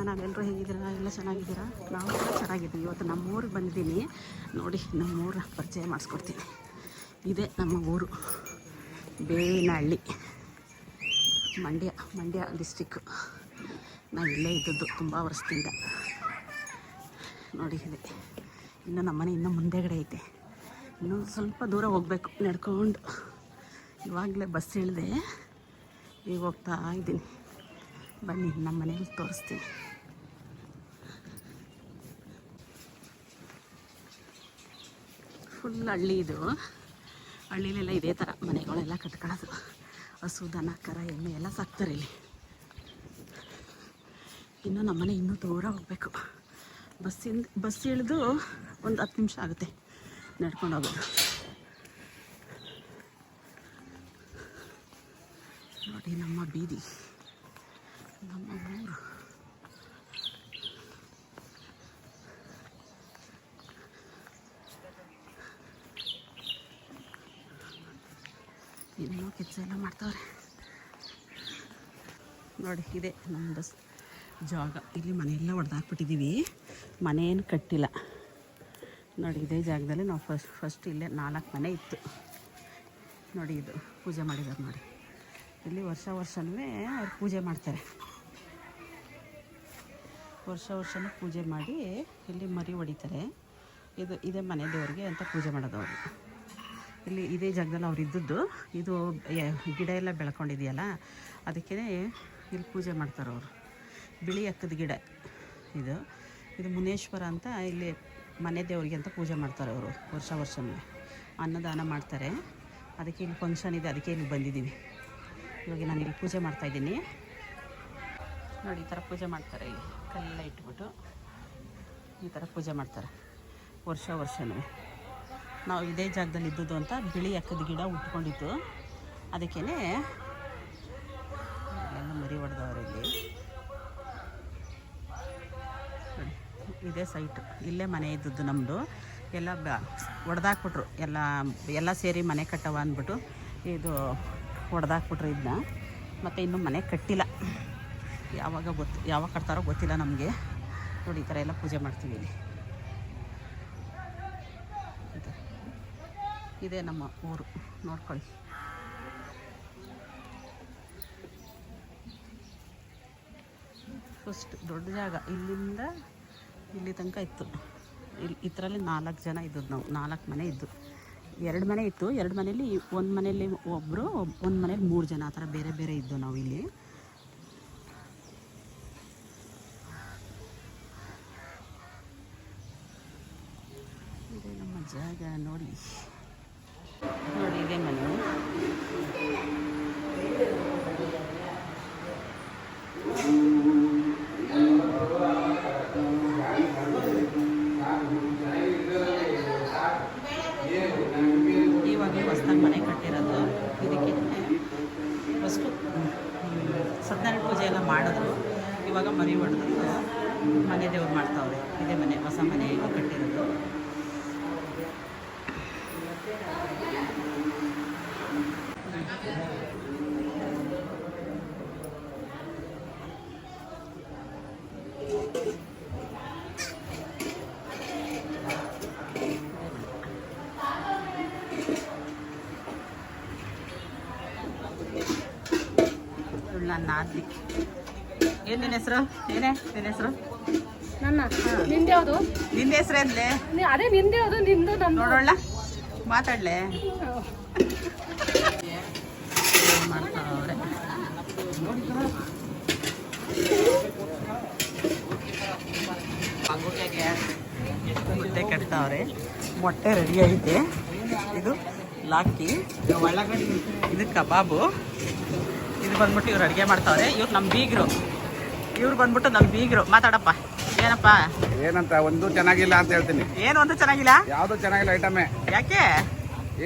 Channel ಎಲ್ಲರೂ ಹೇಗಿದ್ದೀರಾ? ಎಲ್ಲ ಚೆನ್ನಾಗಿದ್ದೀರಾ? ನಾವು ಕೂಡ ಚೆನ್ನಾಗಿದ್ದೀವಿ. ಇವತ್ತು ನಮ್ಮ ಊರಿಗೆ ಬಂದಿದ್ದೀನಿ. ನೋಡಿ ನಮ್ಮ ಊರ ಪರಿಚಯ ಮಾಡಿಸ್ಕೊಡ್ತೀನಿ. ಇದೇ ನಮ್ಮ ಊರು. ಬೇವಿನಹಳ್ಳಿ. ಮಂಡ್ಯ ಮಂಡ್ಯ ಡಿಸ್ಟಿಕ್ಕು ನಾವು ಇಲ್ಲೇ ಇದ್ದದ್ದು ತುಂಬ ವರ್ಷದಿಂದ. ನೋಡಿ, ಇದೆ. ಇನ್ನು ನಮ್ಮನೆ ಇನ್ನೂ ಮುಂದೆಗಡೆ ಐತೆ. ಇನ್ನೊಂದು ಸ್ವಲ್ಪ ದೂರ ಹೋಗ್ಬೇಕು. ನಡ್ಕೊಂಡು ಇವಾಗಲೇ ಬಸ್ ಇಳಿದೆ ಈಗ ಹೋಗ್ತಾ ಇದ್ದೀನಿ. ಬನ್ನಿ, ನಮ್ಮ ಮನೇಲಿ ತೋರಿಸ್ತೀನಿ. ಫುಲ್ ಹಳ್ಳಿ ಇದು. ಹಳ್ಳಿಲೆಲ್ಲ ಇದೇ ಥರ ಮನೆಗಳೆಲ್ಲ ಕಟ್ಕೊಳ್ಳೋದು. ಹಸು, ದನ, ಕರ, ಎಮ್ಮೆ ಎಲ್ಲ ಸಾಕ್ತಾರೆ ಇಲ್ಲಿ. ಇನ್ನು ನಮ್ಮನೆ ಇನ್ನೂ ದೂರ ಹೋಗಬೇಕು. ಬಸ್ಸಿಂದ ಬಸ್ ಇಳಿದು ಒಂದು ಹತ್ತು ನಿಮಿಷ ಆಗುತ್ತೆ ನಡ್ಕೊಂಡು ಹೋಗೋದು. ನೋಡಿ ನಮ್ಮ ಬೀದಿ. ನಮ್ಮ ಇನ್ನೂ ಕೆಲಸ ಎಲ್ಲ ಮಾಡ್ತಾವ್ರೆ. ನೋಡಿ, ಇದೆ ನಮ್ಮದು ಜಾಗ. ಇಲ್ಲಿ ಮನೆಯೆಲ್ಲ ಹೊಡೆದಾಕ್ಬಿಟ್ಟಿದ್ದೀವಿ ಮನೇನು ಕಟ್ಟಿಲ್ಲ. ನೋಡಿ, ಇದೇ ಜಾಗದಲ್ಲಿ ನಾವು ಫಸ್ಟ್ ಫಸ್ಟ್ ಇಲ್ಲೇ ನಾಲ್ಕು ಮನೆ ಇತ್ತು. ನೋಡಿ, ಇದು ಪೂಜೆ ಮಾಡಿದ್ದಾರೆ ನೋಡಿ. ಇಲ್ಲಿ ವರ್ಷ ವರ್ಷನೂ ಅವ್ರು ಪೂಜೆ ಮಾಡ್ತಾರೆ. ವರ್ಷ ವರ್ಷವೂ ಪೂಜೆ ಮಾಡಿ ಇಲ್ಲಿ ಮರಿ ಹೊಡಿತಾರೆ. ಇದು, ಇದೇ ಮನೆ ದೇವರಿಗೆ ಅಂತ ಪೂಜೆ ಮಾಡೋದು ಅವರು. ಇಲ್ಲಿ ಇದೇ ಜಾಗದಲ್ಲಿ ಅವ್ರು ಇದ್ದದ್ದು. ಇದು ಗಿಡ ಎಲ್ಲ ಬೆಳ್ಕೊಂಡಿದೆಯಲ್ಲ, ಅದಕ್ಕೆ ಇಲ್ಲಿ ಪೂಜೆ ಮಾಡ್ತಾರೆ ಅವರು. ಬಿಳಿ ಅಕ್ಕದ ಗಿಡ ಇದು. ಇದು ಮುನೇಶ್ವರ ಅಂತ ಇಲ್ಲಿ ಮನೆ ದೇವರಿಗೆ ಅಂತ ಪೂಜೆ ಮಾಡ್ತಾರೆ ಅವರು ವರ್ಷ ವರ್ಷವೇ ಅನ್ನದಾನ ಮಾಡ್ತಾರೆ. ಅದಕ್ಕೆ ಇಲ್ಲಿ ಫಂಕ್ಷನ್ ಇದೆ, ಅದಕ್ಕೆ ಇಲ್ಲಿ ಬಂದಿದ್ದೀವಿ. ಇವಾಗ ನಾನು ಇಲ್ಲಿ ಪೂಜೆ ಮಾಡ್ತಾಯಿದ್ದೀನಿ ನೋಡಿ, ಈ ಥರ ಪೂಜೆ ಮಾಡ್ತಾರೆ ಇಲ್ಲಿ. ಕಲ್ಲೆಲ್ಲ ಇಟ್ಬಿಟ್ಟು ಈ ಥರ ಪೂಜೆ ಮಾಡ್ತಾರೆ. ವರ್ಷ ವರ್ಷನೂ. ನಾವು ಇದೇ ಜಾಗದಲ್ಲಿ ಇದ್ದದ್ದು ಅಂತ ಬಿಳಿ ಅಕ್ಕದ ಗಿಡ ಉಟ್ಕೊಂಡಿತ್ತು. ಅದಕ್ಕೇ ಎಲ್ಲ ಮರಿ ಹೊಡೆದವ್ರೆ ಇದೇ ಸೈಟು ಇಲ್ಲೇ ಮನೆ ಇದ್ದದ್ದು ನಮ್ಮದು ಎಲ್ಲ ಬ ಒಡೆದಾಕ್ಬಿಟ್ರು. ಎಲ್ಲ ಎಲ್ಲ ಸೇರಿ ಮನೆ ಕಟ್ಟವ ಅಂದ್ಬಿಟ್ಟು ಇದು ಹೊಡೆದಾಕ್ಬಿಟ್ರು ಇದನ್ನ ಮತ್ತು ಇನ್ನೂ ಮನೆ ಕಟ್ಟಿಲ್ಲ. ಯಾವಾಗ ಗೊತ್ತು ಯಾವಾಗ ಕಟ್ತಾರೋ ಗೊತ್ತಿಲ್ಲ ನಮಗೆ. ನೋಡಿ ಈ ಥರ ಎಲ್ಲ ಪೂಜೆ ಮಾಡ್ತೀವಿ ಇಲ್ಲಿ ಈ ಥರ. ಇದೇ ನಮ್ಮ ಊರು. ನೋಡ್ಕೊಳ್ಳಿ. ಫಸ್ಟ್ ದೊಡ್ಡ ಜಾಗ. ಇಲ್ಲಿಂದ ಇಲ್ಲಿ ತನಕ ಇತ್ತು. ಇಲ್ಲಿ ಇದರಲ್ಲಿ ನಾಲ್ಕು ಜನ ಇದ್ದದ್ದು ನಾವು. ನಾಲ್ಕು ಮನೆ ಇದ್ದು. ಎರಡು ಮನೆ ಇತ್ತು. ಎರಡು ಮನೇಲಿ ಒಂದು ಮನೇಲಿ ಒಬ್ಬರು ಒಂದು ಮನೇಲಿ ಮೂರು ಜನ. ಆ ಥರ ಬೇರೆ ಬೇರೆ ಇದ್ದು ನಾವು ಇಲ್ಲಿ. ಇದೆ ನಮ್ಮ ಜಾಗ. ನೋಡಿ. ಇದೇ ಮನೆ. ಇವಾಗ ಹೊಸ್ದಾಗಿ ಮನೆ ಕಟ್ಟಿರೋದು. ಇದಕ್ಕೆ ಫಸ್ಟು ಸತ್ಯನಾರಾಯಣ ಪೂಜೆ ಎಲ್ಲ ಮಾಡಿದ್ರು. ಇವಾಗ ಮರಿ ಹೊಡೆದ್ರು ಮನೆ ದೇವ್ರು ಮಾಡ್ತಾವ್ರೆ. ಇದೇ ಮನೆ, ಹೊಸ ಮನೆ ಇವಾಗ ಕಟ್ಟಿರೋದು. ನಾದ್ನಿ ಏನು ನಿನ್ನ ಹೆಸರು? ಏನೇ? ನಿನ್ನ ಹೆಸರು? ನನ್ನ. ನಿಂದೆ ಯಾವುದು? ನಿನ್ನ ಹೆಸರೇನ್ಲೆ ಅದೇ ನಿಂದೆ ಯಾವುದು? ನಿಂದು ನಮ್ದು ನೋಡೋಣ ಮಾತಾಡ್ಲೆ? ಮಾಡ್ತಾವ್ರೆ? ಮೊಟ್ಟೆ ಕಟ್ತಾವ್ರೆ. ಮೊಟ್ಟೆ ರೆಡಿ ಐತೆ. ಇದು ಲಾಕಿ ಇದು ಕಬಾಬು. ಬಂದ್ಬಿಟ್ಟು ಇವ್ರು ಅಡುಗೆ ಮಾಡ್ತಾವ್ರೆ. ಇವ್ರು ನಮ್ಮ ಬೀಗರು. ಇವ್ರು ಬಂದ್ಬಿಟ್ಟು ನಮ್ಮ ಬೀಗರು. ಮಾತಾಡಪ್ಪ. ಏನಪ್ಪ? ಏನಂತ ಒಂದು ಚೆನ್ನಾಗಿಲ್ಲ ಅಂತ ಹೇಳ್ತೀನಿ. ಏನು ಒಂದು ಚೆನ್ನಾಗಿಲ್ಲ? ಯಾವ್ದು ಚೆನ್ನಾಗಿಲ್ಲ ಐಟಮೇ? ಯಾಕೆ?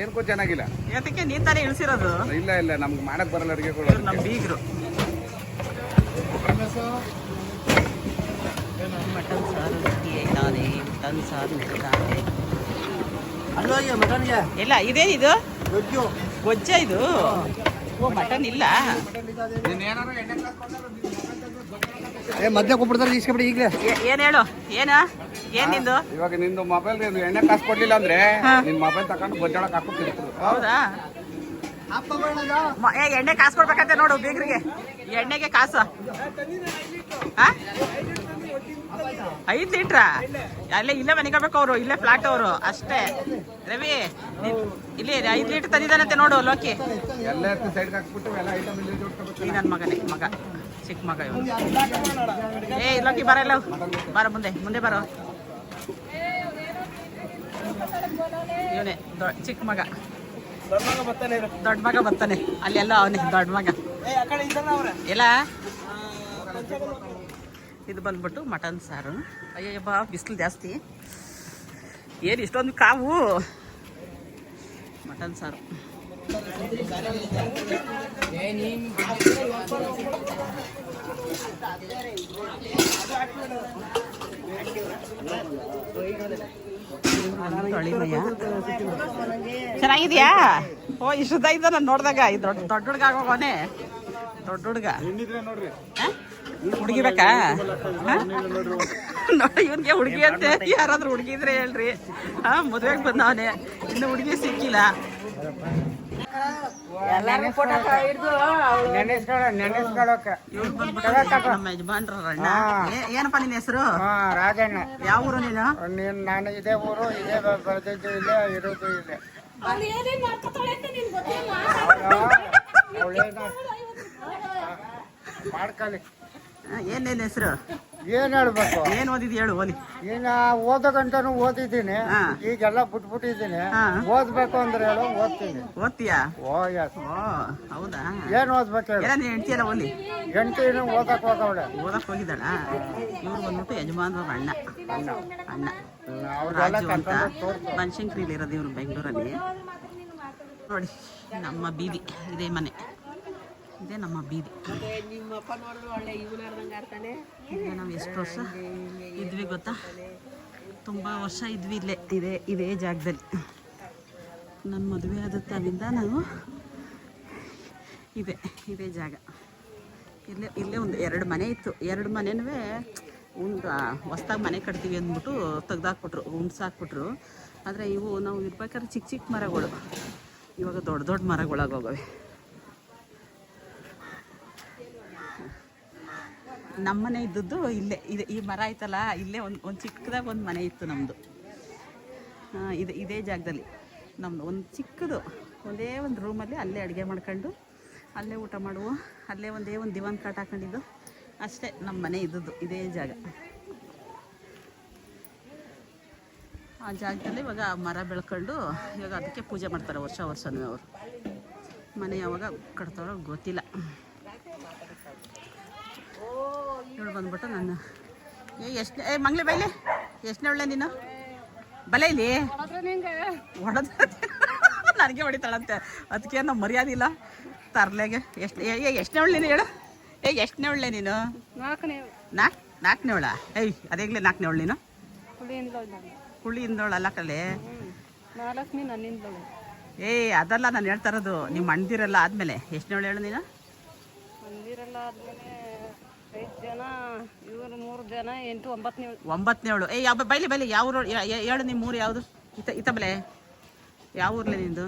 ಏನಕ್ಕೂ ಚೆನ್ನಾಗಿಲ್ಲ. ಯಾತಕ್ಕೆ ನೀನ್ ತಾನೇ ಇಳಿಸಿರೋದು. ಇಲ್ಲ ಇಲ್ಲ ನಮ್ಗೆ ಮಾಡಕ್ ಬರಲ್ಲ ಅಡುಗೆಗಳು ಇವ್ರು ನಮ್ಮ ಬೀಗರು. ಮಟನ್ ಸಾರು ಆಯ್ತಾನೆ ಮಟನ್ ಸಾರು ಇಟ್ಟಿದ್ದಾರೆ ಅಲ್ಲೋಯ್ಯ ಮಟನ್ಗೆ ಇಲ್ಲ ಇದೇನಿದು? ಗೊಜ್ಜು. ಗೊಜ್ಜ ಇದು? ಓ ಮಟನ್ ಇಲ್ಲ. ಏ ಮಧ್ಯ ಕೊಟ್ಬಿಡ್ತಾರೆ ಇಸ್ಕೊಬಿಡಿ ಈಗಲೇ. ಏನು ಹೇಳು? ಏನ? ಏನು ನಿಂದು? ಇವಾಗ ನಿಂದು ಮೊಬೈಲ್ ಎಣ್ಣೆ ಕಾಸು ಕೊಡ್ಲಿಲ್ಲ ಅಂದ್ರೆ ನಿನ್ ಮೊಬೈಲ್ ತಕೊಂಡು ಬೊಜ್ಜೊಳಕ್ ಹಾಕೋತಿರ್ತಾರೆ ಹೌದಾ? ಏ ಎಣ್ಣೆ ಕಾಸು ಕೊಡ್ಬೇಕಂತೆ ನೋಡು ಬೀಗ್ರಿಗೆ. ಎಣ್ಣೆಗೆ ಕಾಸು. ಆ? ಐದು ಲೀಟ್ರ? ಅಲ್ಲೇ ಇಲ್ಲೇ ಮನೆಗೋಬೇಕು ಅವರು ಇಲ್ಲೇ ಫ್ಲಾಟ್ ಅವರು ಅಷ್ಟೇ. ರವಿ ಇಲ್ಲಿ ಐದು ಲೀಟರ್ ತಂದಿದ್ದಾನಂತೆ ನೋಡು ಲೋಕಿ. ಇಲ್ಲಿ ನನ್ನ ಮಗನೇ ಮಗ ಚಿಕ್ಕ ಮಗ ಇವನು. ಏ ಲೋಕಿ ಬರಲ್ಲ ಬಾರ ಮುಂದೆ ಮುಂದೆ ಬರೋ. ಇವನೇ ಚಿಕ್ಕ ಮಗ. ದೊಡ್ಡ ಮಗ ಬರ್ತಾನೆ. ಅಲ್ಲೆಲ್ಲ ಅವನೇ ದೊಡ್ಡ ಮಗ. ಎಲ್ಲ? ಇದು ಬಂದ್ಬಿಟ್ಟು ಮಟನ್ ಸಾರು. ಅಯ್ಯಯ್ಯಬ್ಬ ಬಿಸಿಲು ಜಾಸ್ತಿ. ಏನು ಇಷ್ಟೊಂದು ಕಾವು? ಮಟನ್ ಸಾರು. ಚೆನ್ನಾಗಿದ್ಯಾ? ಓ ಇಷ್ಟ ಇದ್ದ ನಾನು ನೋಡಿದಾಗ ಇದು ದೊಡ್ಡ ದೊಡ್ಡ ಹುಡುಗ ಆಗೋಗವನೆ. ದೊಡ್ಡ ಹುಡುಗ. ನೋಡ್ರಿ. ಹುಡುಗಿ ಬೇಕಾ ನೋಡಿ ಇವನ್ಗೆ ಹುಡುಗಿ ಅಂತ ಯಾರಾದ್ರೂ ಹುಡುಗಿ ಇದ್ರೆ ಹೇಳ್ರಿ. ಹಾ ಮದುವೆಗೆ ಬಂದವನೇ. ಇನ್ನು ಹುಡುಗಿ ಸಿಕ್ಕಿಲ್ಲ. ಏನಪ್ಪ ನಿನ್ನ ಹೆಸರು? ರಾಜಣ್ಣ. ಯಾವ ಊರು ನೀನು? ನೀನ್ ನಾನು ಇದೇ ಊರು ಇದೇ ಬರ್ತಿದ್ದು ಇಲ್ಲೇ ಇರೋದು ಇಲ್ಲೇ. ಅಲ್ಲಿ ಏನೇನ್ ಏನ್ ಹೆಸರು? ಏನ್ ಹೇಳ್ಬೇಕು? ಏನ್ ಓದಿದ್ ಹೇಳು ಓಲಿ ಇನ್ನ ಓದೋಗಂಟನು ಓದಿದ್ದೀನಿ. ಈಗೆಲ್ಲ ಬಿಟ್ಬಿಟ್ಟಿದ್ದೀನಿ. ಓದ್ಬೇಕು ಅಂದ್ರೆ ಹೇಳು ಓದ್ತೀನಿ. ಓದ್ತೀಯಾ? ಓ ಎಸ್ ಓ ಹೌದಾ? ಏನ್ ಓದ್ಬೇಕು ಹೇಳು? ನೀನ್ ಹೆಂಡ್ತಿಯಲ್ಲ ಓದಿ? ಹೆಂಡ್ತಿನ ಓದಕ್ ಹೋಗವಳೆ. ಓದಕ್ ಹೋಗಿದ್ದಾಳ? ಇವ್ರು ಬಂದ್ಬಿಟ್ಟು ಯಜಮಾನ್ರ ಅಣ್ಣ. ಅಣ್ಣ. ಅಣ್ಣ. ರಾಜು ಅಂತ. ಇವ್ರು ಬೆಂಗಳೂರಲ್ಲಿ. ನೋಡಿ ನಮ್ಮ ಬೀದಿ ಇದೇ ಮನೆ. ಇದೇ ನಮ್ಮ ಬೀದಿ. ಈಗ ನಾವು ಎಷ್ಟು ವರ್ಷ ಇದ್ವಿ ಗೊತ್ತಾ? ತುಂಬ ವರ್ಷ ಇದ್ವಿ ಇಲ್ಲೇ. ಇದೇ ಇದೇ ಜಾಗದಲ್ಲಿ. ನನ್ನ ಮದುವೆ ಆದ ತಾವಿಂದ ನಾವು ಇದೆ ಇದೇ ಜಾಗ. ಇಲ್ಲೇ ಇಲ್ಲೇ ಒಂದು ಎರಡು ಮನೆ ಇತ್ತು. ಎರಡು ಮನೆನೂ ಒಂದು ಹೊಸ್ದಾಗಿ ಮನೆ ಕಟ್ತೀವಿ ಅಂದ್ಬಿಟ್ಟು ತೆಗ್ದಾಕ್ಬಿಟ್ರು ಹುಣ್ಸಾಕ್ಬಿಟ್ರು ಆದರೆ ಇವು ನಾವು ಇರ್ಬೇಕಾದ್ರೆ ಚಿಕ್ಕ ಚಿಕ್ಕ ಮರಗಳು. ಇವಾಗ ದೊಡ್ಡ ದೊಡ್ಡ ಮರಗಳಾಗೋಗವೆ. ನಮ್ಮ ಮನೆ ಇದ್ದದ್ದು ಇಲ್ಲೇ, ಇದೆ, ಈ ಮರ ಐತಲ್ಲ ಇಲ್ಲೇ ಒಂದು ಒಂದು ಚಿಕ್ಕದಾಗ ಒಂದು ಮನೆ ಇತ್ತು ನಮ್ಮದು ಇದು, ಇದೇ ಜಾಗದಲ್ಲಿ. ನಮ್ಮದು ಒಂದು ಚಿಕ್ಕದು, ಒಂದೇ ಒಂದು ರೂಮಲ್ಲಿ ಅಲ್ಲೇ ಅಡುಗೆ ಮಾಡ್ಕೊಂಡು, ಅಲ್ಲೇ ಊಟ ಮಾಡುವ, ಅಲ್ಲೇ ಒಂದೇ ಒಂದು ದಿವಾನ್ ಕಾಟ್ ಹಾಕೊಂಡಿದ್ದು. ಅಷ್ಟೇ ನಮ್ಮ ಮನೆ ಇದ್ದದ್ದು, ಇದೇ ಜಾಗ. ಆ ಜಾಗದಲ್ಲಿ ಇವಾಗ ಮರ ಬೆಳ್ಕೊಂಡು, ಇವಾಗ ಅದಕ್ಕೆ ಪೂಜೆ ಮಾಡ್ತಾರೆ ವರ್ಷ ವರ್ಷನೂ ಅವರು. ಮನೆ ಯಾವಾಗ ಕಟ್ತಾರೋ ಗೊತ್ತಿಲ್ಲ ಇವಳು ಬಂದ್ಬಿಟ್ಟು ನಾನು ಏ ಎಷ್ಟು ಏ ಮಂಗ್ಲಿ ಬೈಲಿ ಎಷ್ಟನೇ ಒಳ್ಳೆ ನೀನು? ಬಲೆ ಇಲ್ಲಿ. ಹೊಡೆದ ನನಗೆ ಹೊಡಿತಾಳಂತೆ. ಅದಕ್ಕೆ ನಾವು ಮರ್ಯಾದೆ ಇಲ್ಲ. ತರ್ಲೆಗೆ. ಎಷ್ಟು ಏ ಎಷ್ಟನೇ ಒಳ್ಳೆ ನೀನು ಹೇಳು. ಏ ಎಷ್ಟನೇ ಒಳ್ಳೆ ನೀನು? ನಾಲ್ಕು ನಾಲ್ಕನೇ ಒಳ ಏಯ್ ಅದೇಗ್ಲೇ ನಾಲ್ಕನೇ ಒಳ್ಳೆ ನೀನು? ನಾನು ಕುಳ್ಳಿಯಿಂದವಳಲ್ಲ ಕಲೆ. ಏಯ್ ಅದಲ್ಲ ನಾನು ಹೇಳ್ತಾ ಇರೋದು. ನಿಮ್ಮ ಅಣ್ದಿರಲ್ಲ ಆದಮೇಲೆ. ಎಷ್ಟನೇ ಒಳ್ಳೆ ಹೇಳು ನೀನು? ಮಂದಿರಲ್ಲ ಆದ್ಮೇಲೆ ಐದು ಜನ ಇವರು ಮೂರು ಜನ ಎಂಟು ಒಂಬತ್ತನೇ ಒಂಬತ್ತನೇ ಏಳು ಏ ಯಾವ ಬೈಲಿ ಬೈಲಿ ಯಾವ ಊರು ಹೇಳು ನಿಮ್ಮ ಊರು ಯಾವುದು? ಇತ ಇತಬಲೆ. ಯಾವ ಊರ್ಲೆ ನಿಂದು?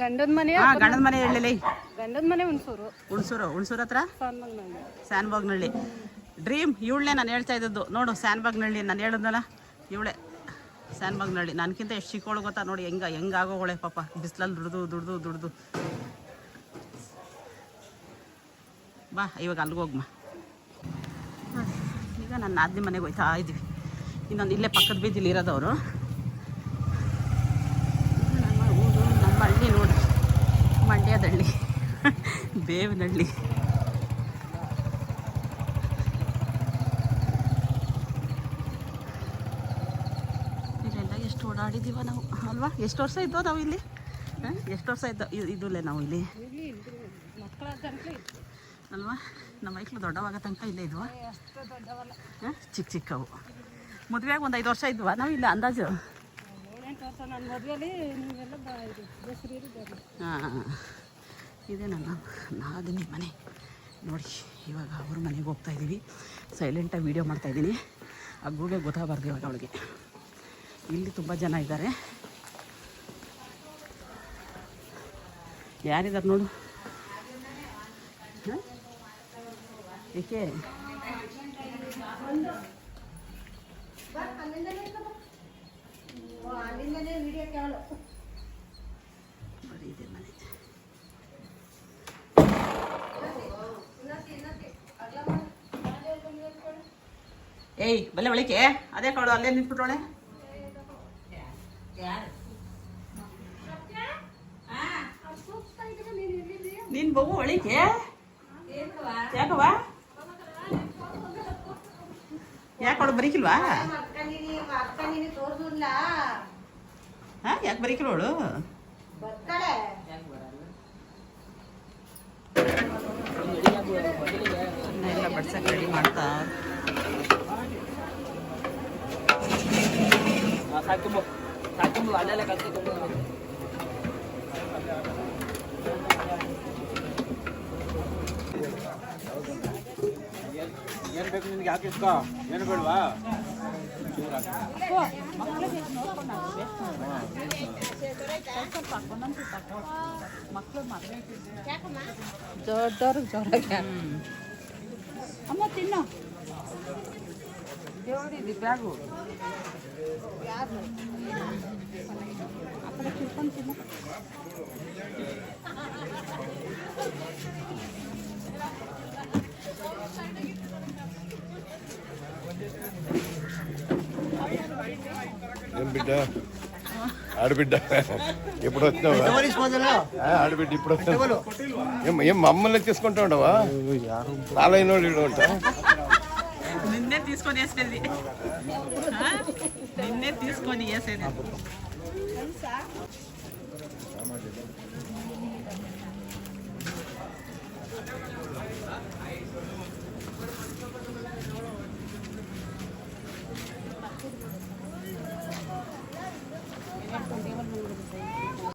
ಗಂಡನ ಮನೆ ಹಾಂ ಗಂಡನ ಮನೆ ಹೇಳಲಿ. ಗಂಡನ ಮನೆ ಹುಣಸೂರು. ಹುಣಸೂರು ಹುಣಸೂರು ಹತ್ರ? ಸ್ಯಾನ್ಬಾಗ್ನಳ್ಳಿ ಡ್ರೀಮ್ ಇವಳೇ ನಾನು ಹೇಳ್ತಾ ಇದ್ದದ್ದು. ನೋಡು ಸ್ಯಾನ್ಬಾಗ್ನಳ್ಳಿ ನಾನು ಹೇಳಿದ್ನಲ್ಲ ಇವಳೆ. ಸ್ಯಾನ್ಬಾಗ್ನಳ್ಳಿ ನನಗಿಂತ ಎಷ್ಟು ಚಿಕ್ಕವಳು ಗೊತ್ತಾ? ನೋಡಿ ಹೆಂಗ ಹೆಂಗಾಗೋಳೆ ಪಾಪ. ಬಿಸಿಲಲ್ಲಿ ದುಡ್ದು ದುಡ್ದು ದುಡ್ದು. ಬಾ ಇವಾಗ ಅಲ್ಲಿಗೆ ಹೋಗ್ ಈಗ ನನ್ನ ನಾದಿನಿ ಮನೆಗೆ ಹೋಯ್ತಾ ಇದ್ವಿ ಇನ್ನೊಂದು ಇಲ್ಲೇ ಪಕ್ಕದ ಬೀದಿಲಿ ಇರೋದವರು. ನಮ್ಮ ಊರು, ನಮ್ಮ ಹಳ್ಳಿ ನೋಡಿ. ಮಂಡ್ಯದಳ್ಳಿ. ಬೇವಿನಹಳ್ಳಿ. ಇಲ್ಲೆಲ್ಲ ಎಷ್ಟು ಓಡಾಡಿದ್ದೀವ ನಾವು, ಅಲ್ವಾ? ಎಷ್ಟು ವರ್ಷ ಇದ್ದೋ ನಾವು ಇಲ್ಲಿ? ಎಷ್ಟು ವರ್ಷ ಇದ್ದೋ ಇ- ನಾವು ಇಲ್ಲಿ? ಅಲ್ವಾ? ನಮ್ಮ ಮೈಕ್ಳು ದೊಡ್ಡವಾಗ ತನಕ ಇಲ್ಲೇ ಇದ್ವಾ? ಚಿಕ್ಕ ಚಿಕ್ಕವು. ಮದುವೆಗೆ ಒಂದು ಐದು ವರ್ಷ ಇದ್ವಾ? ನಾವು ಇಲ್ಲ ಅಂದಾಜು. ಹಾಂ ಇದೇ ನನ್ನ ನಾದಿನಿ ಮನೆ. ನೋಡಿ ಇವಾಗ ಅವ್ರ ಮನೆಗೆ ಹೋಗ್ತಾ ಇದ್ದೀವಿ ಸೈಲೆಂಟಾಗಿ ವೀಡಿಯೋ ಮಾಡ್ತಾಯಿದ್ದೀನಿ ಆ ಗೂಗೆ ಗೊತ್ತಾಗಬಾರ್ದು ಇವಾಗ ಅವಳಿಗೆ. ಇಲ್ಲಿ ತುಂಬ ಜನ ಇದ್ದಾರೆ. ಯಾರಿದ್ದಾರೆ ನೋಡು? ಹಾಂ? ನೋಡಿ ಇದೆ ಮನೆ ಏಯ್ ಬಲ್ಲೆ ಒಳಿಕೆ ಅದೇ ಕಾಳು ಅಲ್ಲೇ ನಿಂತ್ಬಿಟ್ಟೋಳೆ ನೀನ್ ಬವು ಒಳಿಕೆ ಯಾಕವ ಯಾಕೆ ಬರೀಕಿಲ್ವಾ? ಹಾ ಯಾಕೆ ಅವಳು? ಎಲ್ಲ ಬಡ್ಸಕ್ಕೆ ರೆಡಿ ಮಾಡ್ತಾ. ಏನ್ ಬೇಕು ನಿನಗೆ ಯಾಕೆ ಇಷ್ಟ ಏನು ಬೇಡವಾ ದೊಡ್ಡವ್ರಿಗೆ ಜ್ವರ ಅಮ್ಮ ತಿನ್ನೋ ದೇವರಿದೆ ಬ್ಯಾಗು ಯಾರು ಆ ಕಡೆ ತಿನ್ನ ఆడబిడ్డ. ఆడబిడ్డ. ఎప్పుడు వచ్చినావా? ఆడబిడ్డ ఇప్పుడు వచ్చినావు. ఏం మమ్మల్ని తీసుకుంటా ఉండవా? నాలైన వాళ్ళు ఉంటా. నిన్నే తీసుకొని వేసేది. నిన్నే తీసుకొని వేసేది. Thank you.